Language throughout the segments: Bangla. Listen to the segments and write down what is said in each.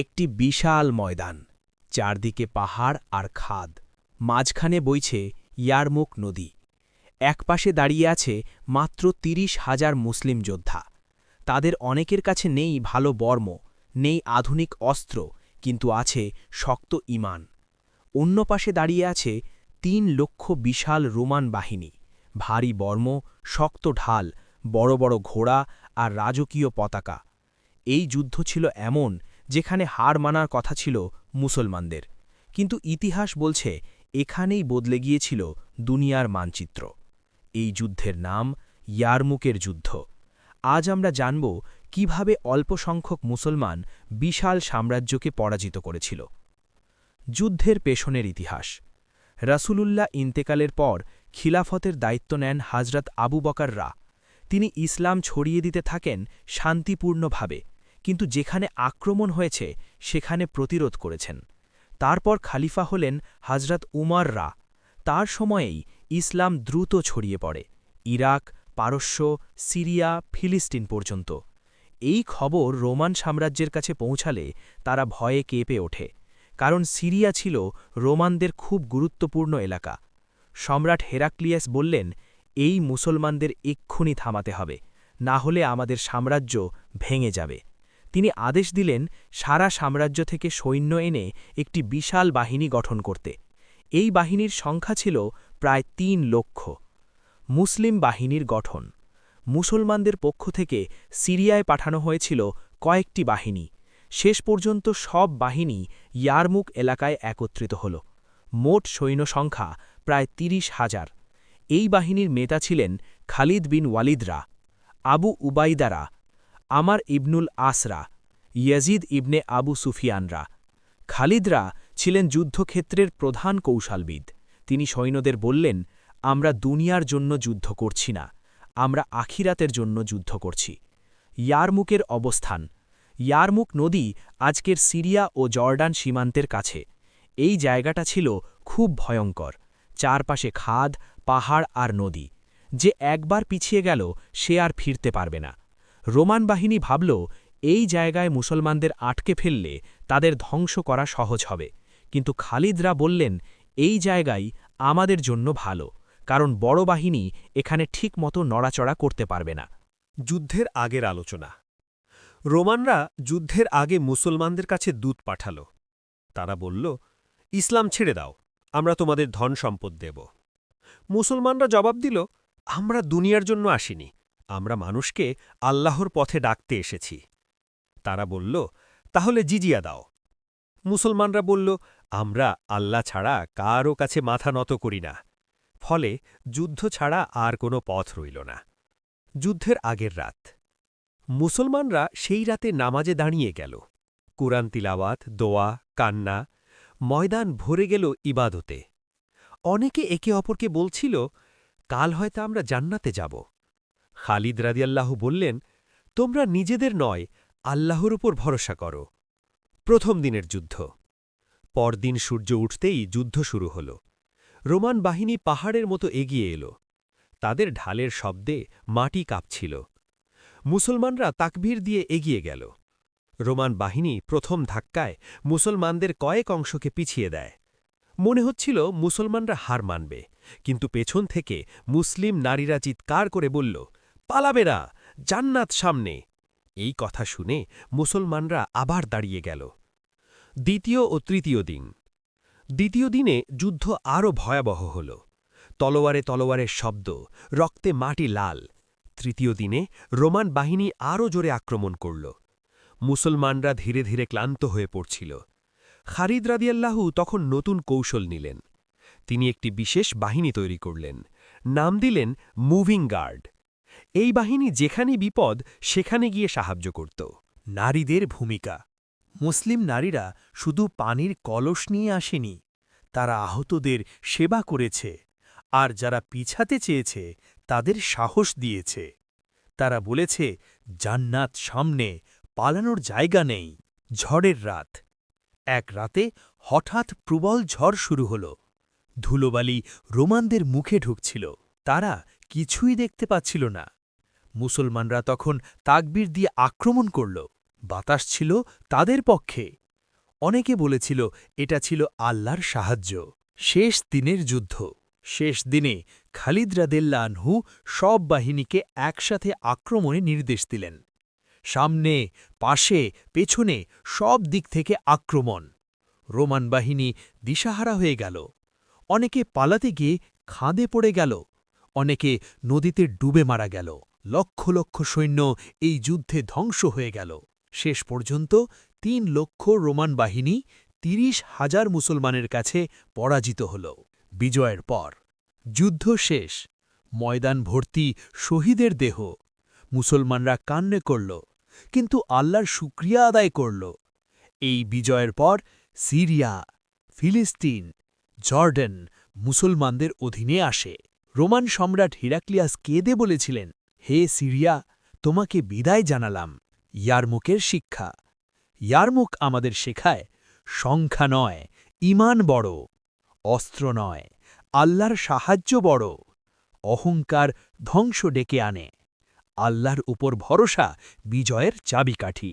একটি বিশাল ময়দান, চারদিকে পাহাড় আর খাদ, মাঝখানে বইছে ইয়ারমুক নদী। একপাশে দাঁড়িয়ে আছে মাত্র তিরিশ হাজার মুসলিম যোদ্ধা। তাদের অনেকের কাছে নেই ভালো বর্ম, নেই আধুনিক অস্ত্র, কিন্তু আছে শক্ত ইমান। অন্য পাশে দাঁড়িয়ে আছে তিন লক্ষ বিশাল রোমান বাহিনী, ভারী বর্ম, শক্ত ঢাল, বড় বড় ঘোড়া আর রাজকীয় পতাকা। এই যুদ্ধ ছিল এমন যেখানে হার মানার কথা ছিল মুসলমানদের। কিন্তু ইতিহাস বলছে, এখানেই বদলে গিয়েছিল দুনিয়ার মানচিত্র। এই যুদ্ধের নাম ইয়ারমুকের যুদ্ধ। আজ আমরা জানব কীভাবে অল্প সংখ্যক মুসলমান বিশাল সাম্রাজ্যকে পরাজিত করেছিল। যুদ্ধের পেছনের ইতিহাস। রাসূলুল্লাহ ইন্তেকালের পর খিলাফতের দায়িত্ব নেন হাজরত আবু বকাররা তিনি ইসলাম ছড়িয়ে দিতে থাকেন শান্তিপূর্ণভাবে। কিন্তু যেখানে আক্রমণ হয়েছে, সেখানে প্রতিরোধ করেছেন। তারপর খালিফা হলেন হাজরত উমাররা তার সময়েই ইসলাম দ্রুত ছড়িয়ে পড়ে, ইরাক, পারস্য, সিরিয়া, ফিলিস্তিন পর্যন্ত। এই খবর রোমান সাম্রাজ্যের কাছে পৌঁছালে তারা ভয়ে কেঁপে ওঠে, কারণ সিরিয়া ছিল রোমানদের খুব গুরুত্বপূর্ণ এলাকা। সম্রাট হেরাক্লিয়াস বললেন, এই মুসলমানদের এক্ষুনি থামাতে হবে, না হলে আমাদের সাম্রাজ্য ভেঙে যাবে। তিনি আদেশ দিলেন সারা সাম্রাজ্য থেকে সৈন্য এনে একটি বিশাল বাহিনী গঠন করতে। এই বাহিনীর সংখ্যা ছিল প্রায় তিন লক্ষ। মুসলিম বাহিনীর গঠন। মুসলমানদের পক্ষ থেকে সিরিয়ায় পাঠানো হয়েছিল কয়েকটি বাহিনী। শেষ পর্যন্ত সব বাহিনী ইয়ারমুক এলাকায় একত্রিত হল। মোট সৈন্য সংখ্যা প্রায় তিরিশ হাজার। এই বাহিনীর মেতা ছিলেন খালিদ বিন ওয়ালিদরা। আবু উবাইদারা আমার ইবনুল আসরা, ইয়াজিদ ইবনে আবু সুফিয়ানরা। খালিদরা ছিলেন যুদ্ধক্ষেত্রের প্রধান কৌশলবিদ। তিনি সৈন্যদের বললেন, আমরা দুনিয়ার জন্য যুদ্ধ করছি না, আমরা আখিরাতের জন্য যুদ্ধ করছি। ইয়ারমুকের অবস্থান, ইয়ারমুক নদী আজকের সিরিয়া ও জর্ডান সীমান্তের কাছে। এই জায়গাটা ছিল খুব ভয়ঙ্কর, চারপাশে খাদ, পাহাড় আর নদী। যে একবার পিছিয়ে গেল, সে আর ফিরতে পারবে না। রোমান বাহিনী ভাবল, এই জায়গায় মুসলমানদের আটকে ফেললে তাদের ধ্বংস করা সহজ হবে। কিন্তু খালিদরা বললেন, এই জায়গায় আমাদের জন্য ভালো, কারণ বড় বাহিনী এখানে ঠিকমতো নড়াচড়া করতে পারবে না। যুদ্ধের আগের আলোচনা। রোমানরা যুদ্ধের আগে মুসলমানদের কাছে দূত পাঠাল। তারা বলল, ইসলাম ছেড়ে দাও, আমরা তোমাদের ধন সম্পদ দেব। মুসলমানরা জবাব দিল, আমরা দুনিয়ার জন্য আসিনি আমরা মানুষকে আল্লাহর পথে ডাকতে এসেছি। তারা বলল, তাহলে জিজিয়া দাও। মুসলমানরা বলল, আমরা আল্লাহ ছাড়া কারও কাছে মাথা নত করি না। ফলে যুদ্ধ ছাড়া আর কোনো পথ রইল না। যুদ্ধের আগের রাত। মুসলমানরা সেই রাতে নামাজে দাঁড়িয়ে গেল। কুরআন তিলাওয়াত, দোয়া, কান্না, ময়দান ভরে গেল ইবাদতে। অনেকে একে অপরকে বলছিল, কাল হয়তো আমরা জান্নাতে যাব। খালিদ রাদিয়াল্লাহু বললেন, তোমরা নিজেদের নয়, আল্লাহর উপর ভরসা করো। প্রথম দিনের যুদ্ধ। পরদিন সূর্য উঠতেই যুদ্ধ শুরু হল। রোমান বাহিনী পাহাড়ের মতো এগিয়ে এলো। তাদের ঢালের শব্দে মাটি কাঁপছিল। মুসলমানরা তাকবীর দিয়ে এগিয়ে গেল। রোমান বাহিনী প্রথম ধাক্কায় মুসলমানদের কয়েক অংশকে পিছিয়ে দেয়। মনে হচ্ছিল মুসলমানরা হার মানবে, কিন্তু পেছন থেকে মুসলিম নারীরা চিৎকার করে বলল পালাবেরা জান্নাত সামনে। এই কথা শুনে মুসলমানরা আবার দাঁড়িয়ে গেল। দ্বিতীয় ও তৃতীয় দিন। দ্বিতীয় দিনে যুদ্ধ আরও ভয়াবহ হল। তলোয়ারে তলোয়ারের শব্দ, রক্তে মাটি লাল। তৃতীয় দিনে রোমান বাহিনী আরও জোরে আক্রমণ করল। মুসলমানরা ধীরে ধীরে ক্লান্ত হয়ে পড়ছিল। খারিদ রাদিয়াল্লাহু তখন নতুন কৌশল নিলেন। তিনি একটি বিশেষ বাহিনী তৈরি করলেন। নাম দিলেন মুভিং গার্ড। এই বাহিনী যেখানে বিপদ, সেখানে গিয়ে সাহায্য করত। নারীদের ভূমিকা। মুসলিম নারীরা শুধু পানির কলস নিয়ে আসেনি, তারা আহতদের সেবা করেছে, আর যারা পিছাতে চেয়েছে, তাদের সাহস দিয়েছে। তারা বলেছে, জান্নাত সামনে, পালানোর জায়গা নেই, ঝড়ের রাত। এক রাতে হঠাৎ প্রবল ঝড় শুরু হল। ধুলোবালি রোমানদের মুখে ঢুকছিল। তারা কিছুই দেখতে পাচ্ছিল না। মুসলমানরা তখন তাকবীর দিয়ে আক্রমণ করল। বাতাস ছিল তাদের পক্ষে। অনেকে বলেছিল, এটা ছিল আল্লাহর সাহায্য। শেষ দিনের যুদ্ধ। শেষ দিনে খালিদ রাদেল্লা আনহু সব বাহিনীকে একসাথে আক্রমণে নির্দেশ দিলেন। সামনে, পাশে, পেছনে সব দিক থেকে আক্রমণ। রোমান বাহিনী দিশাহারা হয়ে গেল। অনেকে পালাতে গিয়ে খাঁদে পড়ে গেল। অনেকে নদীতে ডুবে মারা গেল। লক্ষ লক্ষ সৈন্য এই যুদ্ধে ধ্বংস হয়ে গেল। শেষ পর্যন্ত তিন লক্ষ রোমান বাহিনী তিরিশ হাজার মুসলমানের কাছে পরাজিত হল। বিজয়ের পর যুদ্ধ শেষ। ময়দান ভর্তি শহীদের দেহ। মুসলমানরা কান্নে করল, কিন্তু আল্লাহর শুক্রিয়া আদায় করল। এই বিজয়ের পর সিরিয়া, ফিলিস্তিন, জর্ডেন মুসলমানদের অধীনে আসে। রোমান সম্রাট হিরাক্লিয়াস কেঁদে বলেছিলেন, হে সিরিয়া, তোমাকে বিদায় জানালাম। ইয়ারমুকের শিক্ষা। ইয়ারমুক আমাদের শেখায়, সংখ্যা নয় ইমান বড়, অস্ত্র নয়, আল্লাহর সাহায্য বড়, অহংকার ধ্বংস ডেকে আনে। আল্লাহর উপর ভরসা, বিজয়ের চাবিকাঠি।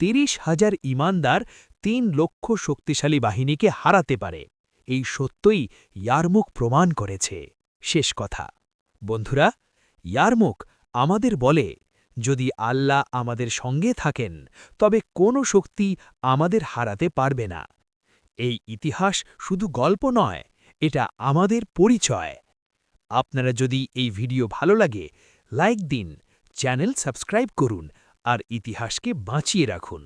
তিরিশ হাজার ইমানদার তিন লক্ষ শক্তিশালী বাহিনীকে হারাতে পারে। এই সত্যই ইয়ারমুখ প্রমাণ করেছে। শেষ কথা। বন্ধুরা, ইয়ারমুখ আমাদের বলে, যদি আল্লাহ আমাদের সঙ্গে থাকেন, তবে কোনো শক্তি আমাদের হারাতে পারবে না। এই ইতিহাস শুধু গল্প নয়, এটা আমাদের পরিচয়। আপনারা যদি এই ভিডিও ভালো লাগে, লাইক দিন, চ্যানেল সাবস্ক্রাইব করুন আর ইতিহাসকে বাঁচিয়ে রাখুন।